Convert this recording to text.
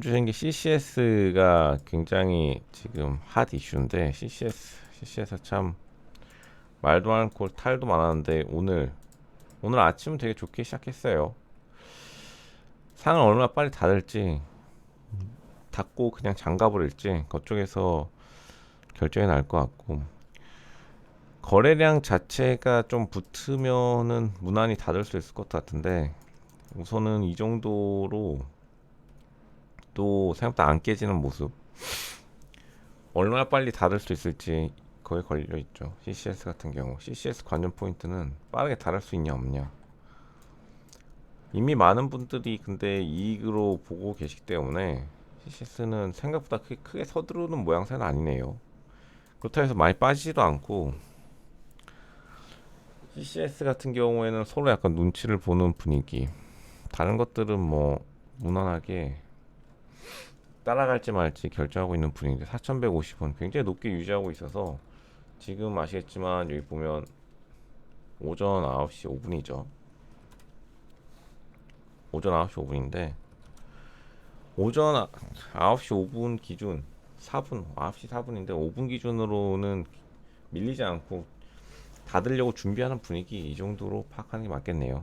주신 게 CCS가 굉장히 지금 핫 이슈인데 CCS CCS 참 말도 많고 탈도 많았는데 오늘 오늘 아침은 되게 좋게 시작했어요. 상을 얼마나 빨리 닫을지 닫고 그냥 장가 버릴지 그쪽에서 결정이 날 것 같고 거래량 자체가 좀 붙으면은 무난히 닫을 수 있을 것 같은데 우선은 이 정도로 또 생각보다 안 깨지는 모습. 얼마나 빨리 닫을 수 있을지 거에 걸려 있죠. CCS 같은 경우. CCS 관전 포인트는 빠르게 닫을 수 있냐 없냐. 이미 많은 분들이 근데 이익으로 보고 계시기 때문에 CCS는 생각보다 크게, 크게 서두르는 모양새는 아니네요. 그렇다고 해서 많이 빠지지도 않고 CCS 같은 경우에는 서로 약간 눈치를 보는 분위기. 다른 것들은 뭐 무난하게 따라갈지 말지 결정하고 있는 분위기인데 4150원 굉장히 높게 유지하고 있어서 지금 아시겠지만 여기 보면 오전 9시 5분이죠. 오전 9시 5분인데 오전 아- 9시 5분 기준 4분 9시 4분인데 5분 기준으로는 밀리지 않고 닫으려고 준비하는 분위기 이 정도로 파악하는 게 맞겠네요